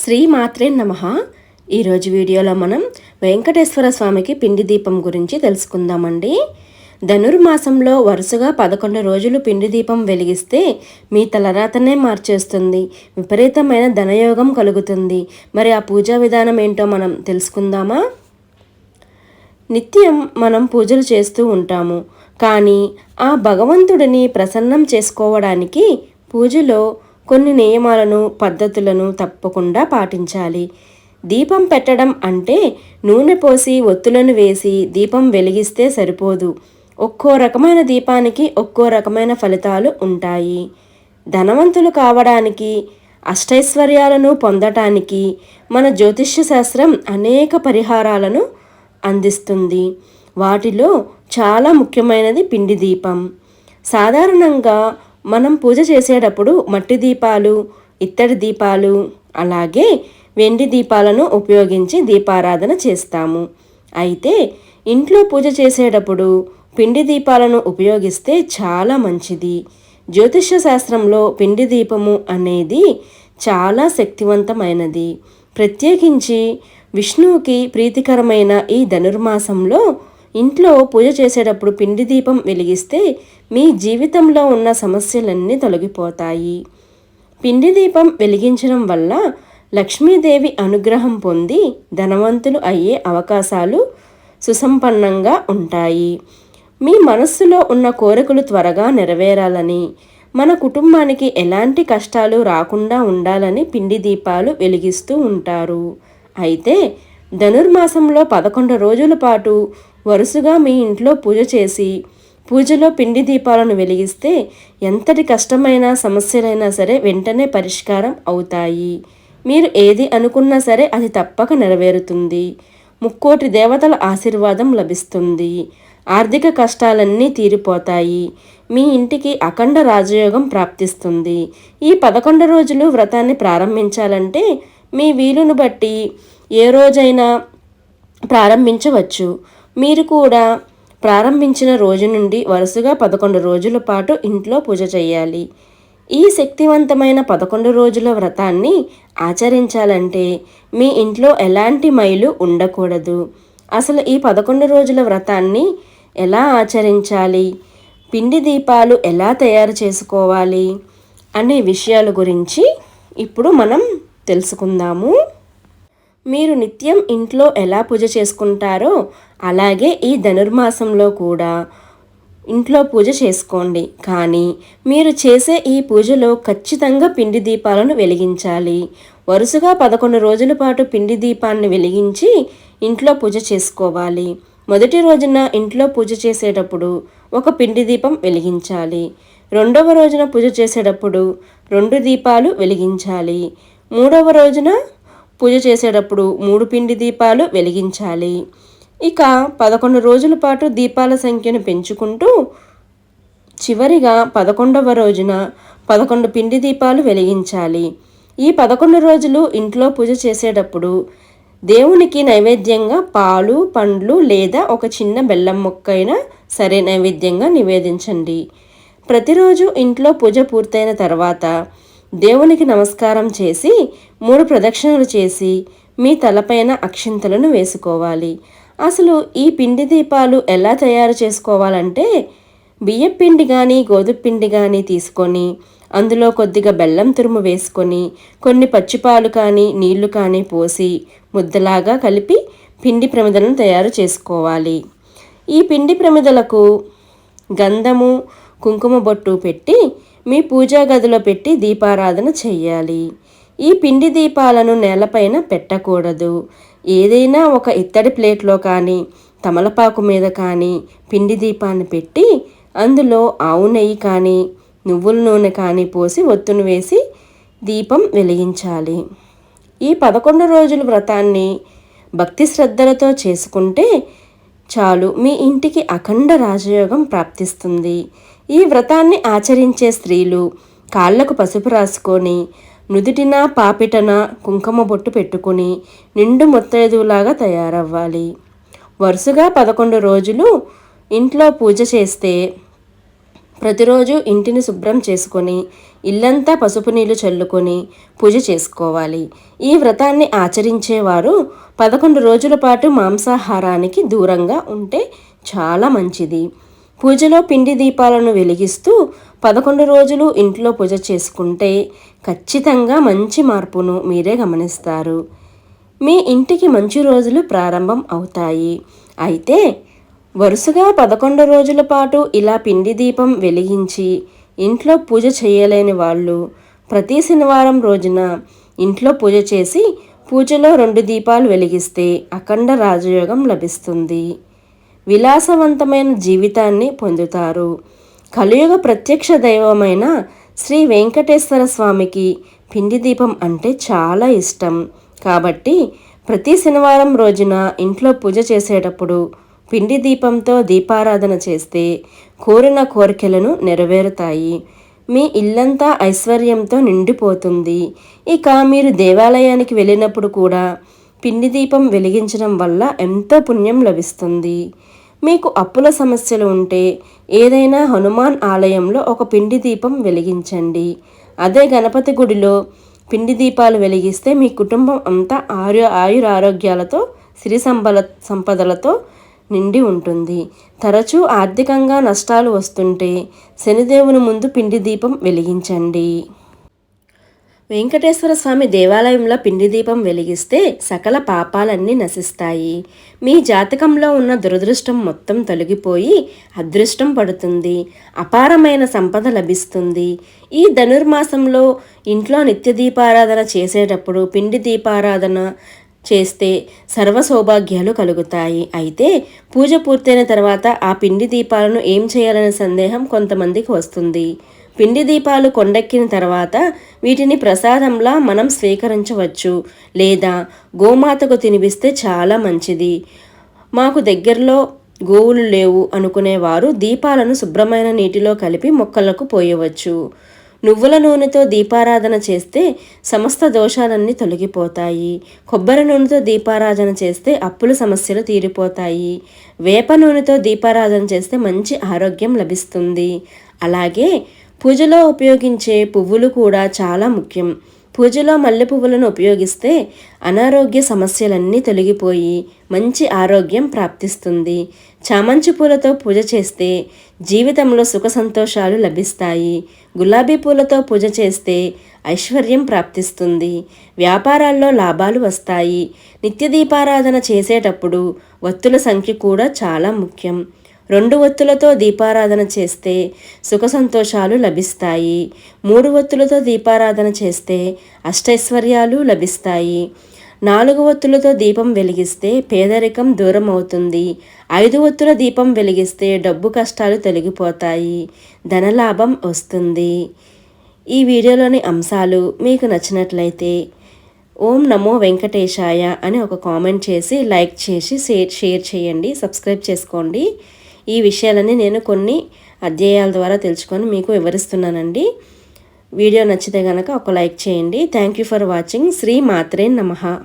శ్రీ మాత్రే నమ ఈరోజు వీడియోలో మనం వెంకటేశ్వర స్వామికి పిండి దీపం గురించి తెలుసుకుందామండి. ధనుర్మాసంలో వరుసగా పదకొండు రోజులు పిండి దీపం వెలిగిస్తే మీ తలరాతనే మార్చేస్తుంది. విపరీతమైన ధనయోగం కలుగుతుంది. మరి ఆ పూజా విధానం ఏంటో మనం తెలుసుకుందామా? నిత్యం మనం పూజలు చేస్తూ ఉంటాము. కానీ ఆ భగవంతుడిని ప్రసన్నం చేసుకోవడానికి పూజలో కొన్ని నియమాలను పద్ధతులను తప్పకుండా పాటించాలి. దీపం పెట్టడం అంటే నూనె పోసి ఒత్తులను వేసి దీపం వెలిగిస్తే సరిపోదు. ఒక్కో రకమైన దీపానికి ఒక్కో రకమైన ఫలితాలు ఉంటాయి. ధనవంతులు కావడానికి అష్టైశ్వర్యాలను పొందటానికి మన జ్యోతిష్య శాస్త్రం అనేక పరిహారాలను అందిస్తుంది. వాటిలో చాలా ముఖ్యమైనది పిండి దీపం. సాధారణంగా మనం పూజ చేసేటప్పుడు మట్టి దీపాలు ఇత్తడి దీపాలు అలాగే వెండి దీపాలను ఉపయోగించి దీపారాధన చేస్తాము. అయితే ఇంట్లో పూజ చేసేటప్పుడు పిండి దీపాలను ఉపయోగిస్తే చాలా మంచిది. జ్యోతిష్య శాస్త్రంలో పిండి దీపము అనేది చాలా శక్తివంతమైనది. ప్రత్యేకించి విష్ణువుకి ప్రీతికరమైన ఈ ధనుర్మాసంలో ఇంట్లో పూజ చేసేటప్పుడు పిండి దీపం వెలిగిస్తే మీ జీవితంలో ఉన్న సమస్యలన్నీ తొలగిపోతాయి. పిండి దీపం వెలిగించడం వల్ల లక్ష్మీదేవి అనుగ్రహం పొంది ధనవంతులు అయ్యే అవకాశాలు సుసంపన్నంగా ఉంటాయి. మీ మనస్సులో ఉన్న కోరికలు త్వరగా నెరవేరాలని మన కుటుంబానికి ఎలాంటి కష్టాలు రాకుండా ఉండాలని పిండి దీపాలు వెలిగిస్తూ ఉంటారు. అయితే ధనుర్మాసంలో పదకొండు రోజుల పాటు వరుసగా మీ ఇంట్లో పూజ చేసి పూజలో పిండి దీపాలను వెలిగిస్తే ఎంతటి కష్టమైన సమస్యలైనా సరే వెంటనే పరిష్కారం అవుతాయి. మీరు ఏది అనుకున్నా సరే అది తప్పక నెరవేరుతుంది. ముక్కోటి దేవతల ఆశీర్వాదం లభిస్తుంది. ఆర్థిక కష్టాలన్నీ తీరిపోతాయి. మీ ఇంటికి అఖండ రాజయోగం ప్రాప్తిస్తుంది. ఈ పదకొండు రోజులు వ్రతాన్ని ప్రారంభించాలంటే మీ వీలును బట్టి ఏ రోజైనా ప్రారంభించవచ్చు. మీరు కూడా ప్రారంభించిన రోజు నుండి వరుసగా పదకొండు రోజుల పాటు ఇంట్లో పూజ చేయాలి. ఈ శక్తివంతమైన పదకొండు రోజుల వ్రతాన్ని ఆచరించాలంటే మీ ఇంట్లో ఎలాంటి మైలు ఉండకూడదు. అసలు ఈ పదకొండు రోజుల వ్రతాన్ని ఎలా ఆచరించాలి? పిండి దీపాలు ఎలా తయారు చేసుకోవాలి? అనే విషయాల గురించి ఇప్పుడు మనం తెలుసుకుందాము. మీరు నిత్యం ఇంట్లో ఎలా పూజ చేసుకుంటారో అలాగే ఈ ధనుర్మాసంలో కూడా ఇంట్లో పూజ చేసుకోండి. కానీ మీరు చేసే ఈ పూజలో ఖచ్చితంగా పిండి దీపాలను వెలిగించాలి. వరుసగా పదకొండు రోజుల పాటు పిండి దీపాన్ని వెలిగించి ఇంట్లో పూజ చేసుకోవాలి. మొదటి రోజున ఇంట్లో పూజ చేసేటప్పుడు ఒక పిండి దీపం వెలిగించాలి. రెండవ రోజున పూజ చేసేటప్పుడు రెండు దీపాలు వెలిగించాలి. మూడవ రోజున పూజ చేసేటప్పుడు మూడు పిండి దీపాలు వెలిగించాలి. ఇక పదకొండు రోజుల పాటు దీపాల సంఖ్యను పెంచుకుంటూ చివరిగా పదకొండవ రోజున పదకొండు పిండి దీపాలు వెలిగించాలి. ఈ పదకొండు రోజులు ఇంట్లో పూజ చేసేటప్పుడు దేవునికి నైవేద్యంగా పాలు పండ్లు లేదా ఒక చిన్న బెల్లం మొక్కైనా సరే నైవేద్యంగా నివేదించండి. ప్రతిరోజు ఇంట్లో పూజ పూర్తయిన తర్వాత దేవునికి నమస్కారం చేసి మూడు ప్రదక్షిణలు చేసి మీ తలపైన అక్షింతలను వేసుకోవాలి. అసలు ఈ పిండి దీపాలు ఎలా తయారు చేసుకోవాలంటే బియ్యం పిండి కానీ గోధుమ పిండి కానీ తీసుకొని అందులో కొద్దిగా బెల్లం తురుము వేసుకొని కొన్ని పచ్చిపాలు కానీ నీళ్ళు కానీ పోసి ముద్దలాగా కలిపి పిండి ప్రమిదలను తయారు చేసుకోవాలి. ఈ పిండి ప్రమిదలకు గంధము కుంకుమ బొట్టు పెట్టి మీ పూజా గదిలో పెట్టి దీపారాధన చెయ్యాలి. ఈ పిండి దీపాలను నేలపైన పెట్టకూడదు. ఏదైనా ఒక ఇత్తడి ప్లేట్లో కానీ తమలపాకు మీద కానీ పిండి దీపాన్ని పెట్టి అందులో ఆవు నెయ్యి కానీ నువ్వుల నూనె కానీ పోసి ఒత్తును వేసి దీపం వెలిగించాలి. ఈ పదకొండు రోజుల వ్రతాన్ని భక్తి శ్రద్ధలతో చేసుకుంటే చాలు మీ ఇంటికి అఖండ రాజయోగం ప్రాప్తిస్తుంది. ఈ వ్రతాన్ని ఆచరించే స్త్రీలు కాళ్ళకు పసుపు రాసుకొని నుదుటిన పాపిటన కుంకుమ బొట్టు పెట్టుకుని నిండు ముత్తైదులాగా తయారవ్వాలి. వరుసగా పదకొండు రోజులు ఇంట్లో పూజ చేస్తే ప్రతిరోజు ఇంటిని శుభ్రం చేసుకొని ఇల్లంతా పసుపు నీళ్ళు చల్లుకొని పూజ చేసుకోవాలి. ఈ వ్రతాన్ని ఆచరించేవారు పదకొండు రోజుల పాటు మాంసాహారానికి దూరంగా ఉంటే చాలా మంచిది. పూజలో పిండి దీపాలను వెలిగిస్తూ పదకొండు రోజులు ఇంట్లో పూజ చేసుకుంటే ఖచ్చితంగా మంచి మార్పును మీరే గమనిస్తారు. మీ ఇంటికి మంచి రోజులు ప్రారంభం అవుతాయి. అయితే వరుసగా పదకొండు రోజుల పాటు ఇలా పిండి దీపం వెలిగించి ఇంట్లో పూజ చేయలేని వాళ్ళు ప్రతి శనివారం రోజున ఇంట్లో పూజ చేసి పూజలో రెండు దీపాలు వెలిగిస్తే అఖండ రాజయోగం లభిస్తుంది. విలాసవంతమైన జీవితాన్ని పొందుతారు. కలియుగ ప్రత్యక్ష దైవమైన శ్రీ వెంకటేశ్వర స్వామికి పిండి దీపం అంటే చాలా ఇష్టం. కాబట్టి ప్రతి శనివారం రోజున ఇంట్లో పూజ చేసేటప్పుడు పిండి దీపంతో దీపారాధన చేస్తే కోరిన కోరికలను నెరవేరుతాయి. మీ ఇల్లంతా ఐశ్వర్యంతో నిండిపోతుంది. ఇక మీరు దేవాలయానికి వెళ్ళినప్పుడు కూడా పిండి దీపం వెలిగించడం వల్ల ఎంతో పుణ్యం లభిస్తుంది. మీకు అప్పుల సమస్యలు ఉంటే ఏదైనా హనుమాన్ ఆలయంలో ఒక పిండి దీపం వెలిగించండి. అదే గణపతి గుడిలో పిండి దీపాలు వెలిగిస్తే మీ కుటుంబం అంతా ఆయు ఆయుర ఆరోగ్యాలతో సిరి సంపద సంపదలతో నిండి ఉంటుంది. తరచూ ఆర్థికంగా నష్టాలు వస్తుంటే శనిదేవుని ముందు పిండి దీపం వెలిగించండి. వెంకటేశ్వర స్వామి దేవాలయంలో పిండి దీపం వెలిగిస్తే సకల పాపాలన్నీ నశిస్తాయి. మీ జాతకంలో ఉన్న దురదృష్టం మొత్తం తొలగిపోయి అదృష్టం పడుతుంది. అపారమైన సంపద లభిస్తుంది. ఈ ధనుర్మాసంలో ఇంట్లో నిత్య దీపారాధన చేసేటప్పుడు పిండి దీపారాధన చేస్తే సర్వ సౌభాగ్యాలు కలుగుతాయి. అయితే పూజ పూర్తయిన తర్వాత ఆ పిండి దీపాలను ఏం చేయాలనే సందేహం కొంతమందికి వస్తుంది. పిండి దీపాలు కొండెక్కిన తర్వాత వీటిని ప్రసాదంలా మనం స్వీకరించవచ్చు లేదా గోమాతకు తినిపిస్తే చాలా మంచిది. మాకు దగ్గరలో గోవులు లేవు అనుకునేవారు దీపాలను శుభ్రమైన నీటిలో కలిపి మొక్కలకు పోయవచ్చు. నువ్వుల నూనెతో దీపారాధన చేస్తే సమస్త దోషాలన్నీ తొలగిపోతాయి. కొబ్బరి నూనెతో దీపారాధన చేస్తే అప్పుల సమస్యలు తీరిపోతాయి. వేప నూనెతో దీపారాధన చేస్తే మంచి ఆరోగ్యం లభిస్తుంది. అలాగే పూజలో ఉపయోగించే పువ్వులు కూడా చాలా ముఖ్యం. పూజలో మల్లె పువ్వులను ఉపయోగిస్తే అనారోగ్య సమస్యలన్నీ తొలగిపోయి మంచి ఆరోగ్యం ప్రాప్తిస్తుంది. చామంచి పూలతో పూజ చేస్తే జీవితంలో సుఖ సంతోషాలు లభిస్తాయి. గులాబీ పూలతో పూజ చేస్తే ఐశ్వర్యం ప్రాప్తిస్తుంది. వ్యాపారాల్లో లాభాలు వస్తాయి. నిత్య దీపారాధన చేసేటప్పుడు వత్తుల సంఖ్య కూడా చాలా ముఖ్యం. రెండు ఒత్తులతో దీపారాధన చేస్తే సుఖ సంతోషాలు లభిస్తాయి. మూడు ఒత్తులతో దీపారాధన చేస్తే అష్టైశ్వర్యాలు లభిస్తాయి. నాలుగు ఒత్తులతో దీపం వెలిగిస్తే పేదరికం దూరం అవుతుంది ఐదు ఒత్తుల దీపం వెలిగిస్తే డబ్బు కష్టాలు తొలగిపోతాయి. ధనలాభం వస్తుంది. ఈ వీడియోలోని అంశాలు మీకు నచ్చినట్లయితే ఓం నమో వెంకటేశాయ అని ఒక కామెంట్ చేసి లైక్ చేసి షేర్ షేర్ చేయండి సబ్స్క్రైబ్ చేసుకోండి. ఈ విషయాలన్నీ నేను కొన్ని అధ్యాయాల ద్వారా తెలుసుకొని మీకు వివరిస్తున్నానండి. వీడియో నచ్చితే కనుక ఒక లైక్ చేయండి. Thank you for watching. Shri మాత్రే నమః.